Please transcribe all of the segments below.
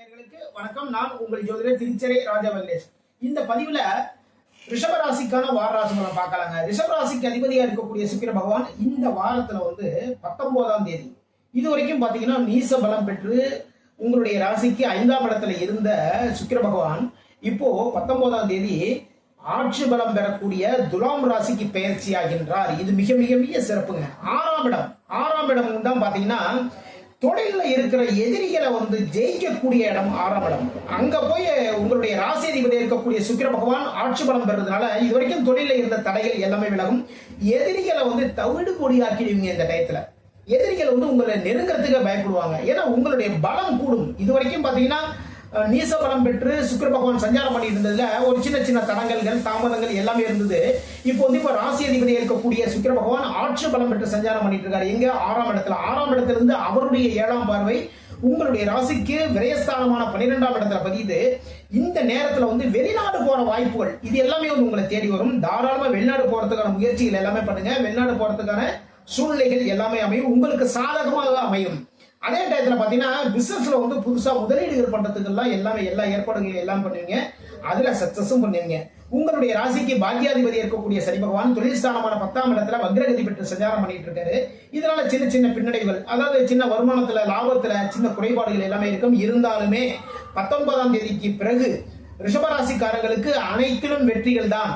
நேர்களுக்கு வணக்கம். நான் உங்கள் ஜோதிடர் திருச்சரை ராஜா வெங்கடேஷ் இந்த பதிவுல ரிஷபராசிக்கான வார ராசி பலன் பார்க்கலாங்க. ரிஷபராசிக்கு அதிபதியா இருக்கக்கூடிய சுக்கிர பகவான் இந்த வாரத்துல வந்து பத்தொன்பதாம் தேதி. இது வரைக்கும் பாத்தீங்கன்னா நீச பலம் பெற்று உங்களுடைய ராசிக்கு ஐந்தாம் இடத்துல இருந்த சுக்கிர பகவான் இப்போ பத்தொன்பதாம் தேதி ஆட்சி பலம் பெறக்கூடிய துலாம் ராசிக்கு பெயர்ச்சி ஆகின்றார். இது மிக மிக மிக சிறப்புங்க. ஆறாம் இடம். ஆறாம் இடம் தான் பாத்தீங்கன்னா தொழில இருக்கிற எதிரிகளை வந்து ஜெயிக்கக்கூடிய இடம் ஆறாம் இடம். அங்க போய் உங்களுடைய ராசிதிபதி இருக்கக்கூடிய சுக்கிர பகவான் ஆட்சி பலம் பெறதுனால இது வரைக்கும் தொழில இருந்த தடைகள் எல்லாமே விலகும். எதிரிகளை வந்து தவிடு பொடியாக்கிடுவீங்க இந்த டயத்துல. எதிரிகள் வந்து உங்களை நெருங்கிறதுக்கு பயப்படுவாங்க. ஏன்னா உங்களுடைய பலம் கூடும். இது வரைக்கும் பாத்தீங்கன்னா நீச பலம் பெற்று சுக்கர பகவான் சஞ்சாரம் பண்ணிட்டு இருந்ததுல ஒரு சின்ன சின்ன தடங்கல்கள் தாமதங்கள் எல்லாமே இருந்தது. இப்போ வந்து இப்ப ராசி அதிபதி இருக்கக்கூடிய சுக்கர பகவான் ஆட்சி பலம் பெற்று சஞ்சாரம் பண்ணிட்டு இருக்காரு எங்க? ஆறாம் இடத்துல. ஆறாம் இடத்துல இருந்து அவருடைய ஏழாம் பார்வை உங்களுடைய ராசிக்கு விரயஸ்தானமான பன்னிரெண்டாம் இடத்துல பதியுது. இந்த நேரத்துல வந்து வெளிநாடு போற வாய்ப்புகள் இது எல்லாமே வந்து உங்களை தேடி வரும். தாராளமா வெளிநாடு போறதுக்கான முயற்சிகள் எல்லாமே பண்ணுங்க. வெளிநாடு போறதுக்கான சூழ்நிலைகள் எல்லாமே அமையும். உங்களுக்கு சாதகமாக அமையும். அதே டயத்தில் பார்த்தீங்கன்னா பிஸ்னஸில் வந்து புதுசாக முதலீடுகள் பண்ணுறதுக்கெல்லாம் எல்லாமே எல்லா ஏற்பாடுகளையும் எல்லாம் பண்ணுவீங்க. அதில் சக்ஸஸும் பண்ணுவீங்க. உங்களுடைய ராசிக்கு பாக்கியாதிபதி இருக்கக்கூடிய சரி பகவான் தொழில் ஸ்தானமான பத்தாம் இடத்துல வக்ரகதி பெற்று சஞ்சாரம் பண்ணிட்டு இருக்காரு. இதனால சின்ன சின்ன பின்னடைவுகள் அதாவது சின்ன வருமானத்துல லாபத்துல சின்ன குறைபாடுகள் எல்லாமே இருக்கும். இருந்தாலுமே பத்தொன்பதாம் தேதிக்கு பிறகு ரிஷபராசிக்காரங்களுக்கு அனைத்திலும் வெற்றிகள் தான்.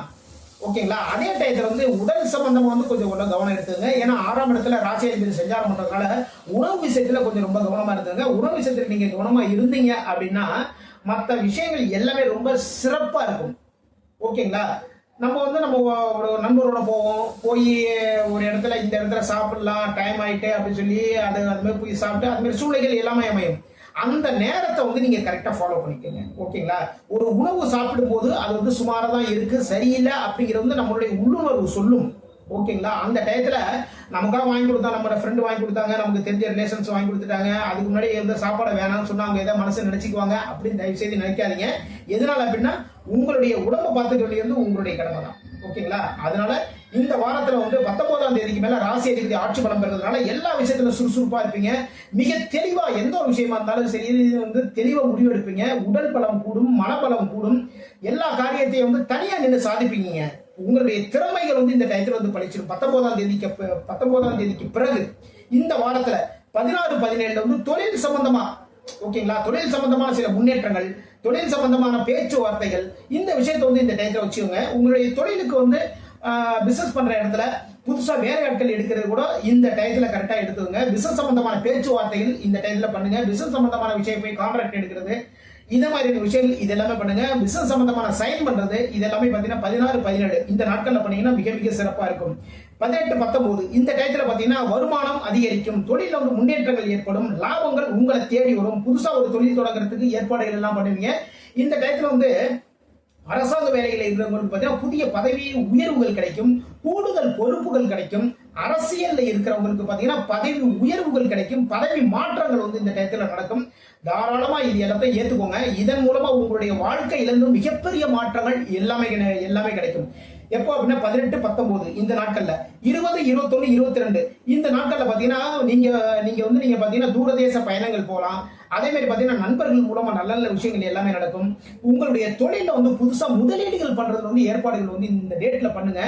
ஓகேங்களா? அதே டயத்தில் வந்து உடல் சம்பந்தமாக வந்து கொஞ்சம் உள்ள கவனம் எடுத்துங்க ஏன்னா ஆறாம் இடத்துல ராசி அதிபதி சஞ்சாரம் உணவு விஷயத்தில் கொஞ்சம் ரொம்ப கவனமாக இருந்துங்க உணவு விஷயத்தில் நீங்கள் கவனமாக இருந்தீங்க அப்படின்னா மற்ற விஷயங்கள் எல்லாமே ரொம்ப சிறப்பாக இருக்கும். ஓகேங்களா? நம்ம வந்து நம்ம ஒரு நண்பரோட போவோம். போய் ஒரு இடத்துல இந்த இடத்துல சாப்பிடலாம் டைம் ஆயிட்டு அப்படின்னு சொல்லி அது அதுமாதிரி போய் சாப்பிட்டு அதுமாதிரி சூழ்நிலைகள் எல்லாமே அமையும். அந்த நேரத்தை வந்து நீங்க கரெக்டா ஃபாலோ பண்ணிக்கோங்க. ஓகேங்களா? ஒரு உணவு சாப்பிடும் போது அது வந்து சுமாராக தான் இருக்கு சரியில்லை அப்படிங்கிறது வந்து நம்மளுடைய உள்ளுணர்வு சொல்லும். ஓகேங்களா? அந்த டயத்துல நமக்காக வாங்கி கொடுத்தா நம்ம ஃப்ரெண்டு வாங்கி கொடுத்தாங்க நமக்கு தெரிஞ்ச ரிலேஷன்ஸ் வாங்கி கொடுத்துட்டாங்க அதுக்கு முன்னாடி எந்த சாப்பாடை வேணாம்னு சொன்னா அவங்க எதாவது மனசு நினைச்சுக்குவாங்க அப்படின்னு தயவு செய்து நினைக்காதீங்க. எதனால அப்படின்னா உங்களுடைய உடம்பை பார்த்துக்க வேண்டியது உங்களுடைய கடமை தான். ஓகேங்களா? அதனால இந்த வாரத்துல வந்து பத்தொன்பதாம் தேதிக்கு மேல ராசி அதிபதி ஆட்சி பலம் பெறதுனால எல்லா விஷயத்துல சுறுசுறுப்பா இருப்பீங்க. மிக தெளிவா எந்த ஒரு விஷயமா இருந்தாலும் சரி இது வந்து தெளிவா முடிவெடுப்பீங்க உடல் பலம் கூடும் மனபலம் கூடும். எல்லா காரியத்தையும் வந்து தனியா நின்று சாதிப்பீங்க. உங்களுடைய திறமைகள் வந்து இந்த டயத்துல வந்து பழிச்சிடும் பத்தொன்பதாம் தேதிக்கு ப- பத்தொன்பதாம் தேதிக்கு பிறகு இந்த வாரத்துல பதினாறு பதினேழுல வந்து தொழில் சம்பந்தமா ஓகேங்களா? தொழில் சம்பந்தமான சில முன்னேற்றங்கள் தொழில் சம்பந்தமான பேச்சுவார்த்தைகள் இந்த விஷயத்தை வந்து இந்த டயத்துல வச்சுக்கோங்க. உங்களுடைய தொழிலுக்கு வந்து பிசினஸ் பண்ற இடத்துல புதுசா வேலை ஆட்கள் எடுக்கிறது கூட இந்த டயத்துல கரெக்டா எடுத்துக்கோங்க. பிசினஸ் சம்பந்தமான பேச்சுவார்த்தைகள் இந்த டயத்துல பண்ணுங்க. பிசினஸ் சம்பந்தமான விஷயம் போய் கான்ட்ராக்ட் எடுக்கிறது. இந்த மாதிரியான விஷயங்கள் இது எல்லாமே பண்ணுங்க. பிசினஸ் சம்பந்தமான சைன் பண்றது இது எல்லாமே பாத்தீங்கன்னா பதினாறு பதினேழு. இந்த நாட்கள்ல பண்ணீங்கன்னா மிக மிக சிறப்பா இருக்கும். பதினெட்டு பத்தொன்பது. இந்த டயத்துல பாத்தீங்கன்னா வருமானம் அதிகரிக்கும். தொழிலில் வந்து முன்னேற்றங்கள் ஏற்படும். லாபங்கள் உங்களை தேடி வரும். புதுசா ஒரு தொழில் தொடங்குறதுக்கு ஏற்பாடுகள் எல்லாம் பண்ணுவீங்க. இந்த டயத்துல வந்து அரசாங்க வேலையில் இருக்கிறவங்களுக்கு பார்த்தீங்கன்னா புதிய பதவி உயர்வுகள் கிடைக்கும். கூடுதல் பொறுப்புகள் கிடைக்கும். அரசியல்ல இருக்கிறவங்களுக்கு பார்த்தீங்கன்னா பதவி உயர்வுகள் கிடைக்கும் பதவி மாற்றங்கள் வந்து இந்த டயத்துல நடக்கும். தாராளமா இது எல்லாத்தையும் ஏத்துக்கோங்க. இதன் மூலமா உங்களுடைய வாழ்க்கையிலிருந்து மிகப்பெரிய மாற்றங்கள் எல்லாமே கிடை- எல்லாமே கிடைக்கும். எப்போ அப்படின்னா பதினெட்டு பத்தொன்பது இந்த நாட்கள்ல. இருபது இருபத்தொன்னு இருபத்தி ரெண்டு இந்த நாட்கள்ல பாத்தீங்கன்னா நீங்க நீங்க வந்து நீங்க பாத்தீங்கன்னா தூரதேச பயணங்கள் போகலாம். அதே மாதிரி பாத்தீங்கன்னா நண்பர்கள் மூலமா நல்ல நல்ல விஷயங்கள் எல்லாமே நடக்கும். உங்களுடைய தொழில வந்து புதுசா முதலீடுகள் பண்றதுல வந்து ஏற்பாடுகள் வந்து இந்த டேட்ல பண்ணுங்க.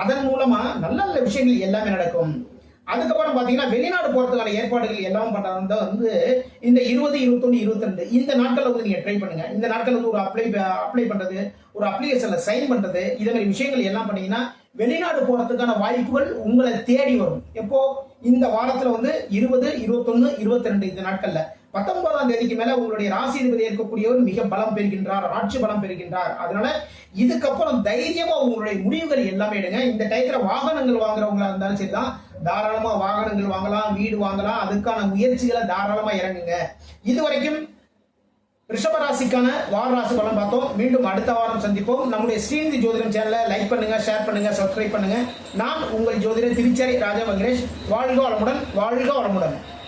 அதன் மூலமா நல்ல நல்ல விஷயங்கள் எல்லாமே நடக்கும். அதுக்கப்புறம் பார்த்தீங்கன்னா வெளிநாடு போகிறதுக்கான ஏற்பாடுகள் எல்லாம் பண்றது வந்து இந்த இருபது இருபத்தொன்னு இருபத்தி ரெண்டு இந்த நாட்களில் வந்து நீங்கள் ட்ரை பண்ணுங்கள் இந்த நாட்களில் வந்து ஒரு அப்ளை அப்ளை பண்ணுறது ஒரு அப்ளிகேஷனில் சைன் பண்ணுறது இதே மாதிரி விஷயங்கள் எல்லாம் பண்ணீங்கன்னா வெளிநாடு போகிறதுக்கான வாய்ப்புகள் உங்களை தேடி வரும். எப்போ? இந்த வாரத்தில் வந்து இருபது இருபத்தொன்னு இருபத்தி ரெண்டு இந்த நாட்களில். பத்தொன்பதாம் தேதிக்கு மேல உங்களுடைய ராசி அதிபதி இருக்கக்கூடியவர் மிக பலம் பெறுகின்றார் ஆட்சி பலம் பெறுகின்றார். அதனால இதுக்கப்புறம் தைரியமா உங்களுடைய முடிவுகள் எல்லாமே எடுங்க. இந்த டயத்துல வாகனங்கள் வாங்குறவங்களா இருந்தாலும் சரிதான். தாராளமா வாகனங்கள் வாங்கலாம் வீடு வாங்கலாம். அதுக்கான முயற்சிகளை தாராளமா இறங்குங்க. இது வரைக்கும் ரிஷபராசிக்கான வார ராசி பலன் பார்த்தோம். மீண்டும் அடுத்த வாரம் சந்திப்போம். நம்முடைய ஸ்ரீநிதி ஜோதிடம் சேனலை லைக் பண்ணுங்க ஷேர் பண்ணுங்க சப்ஸ்கிரைப் பண்ணுங்க. நான் உங்கள் ஜோதிடர் திருச்சேரி ராஜா வெங்கடேஷ் வாழ்க வளமுடன் வாழ்க வளமுடன்.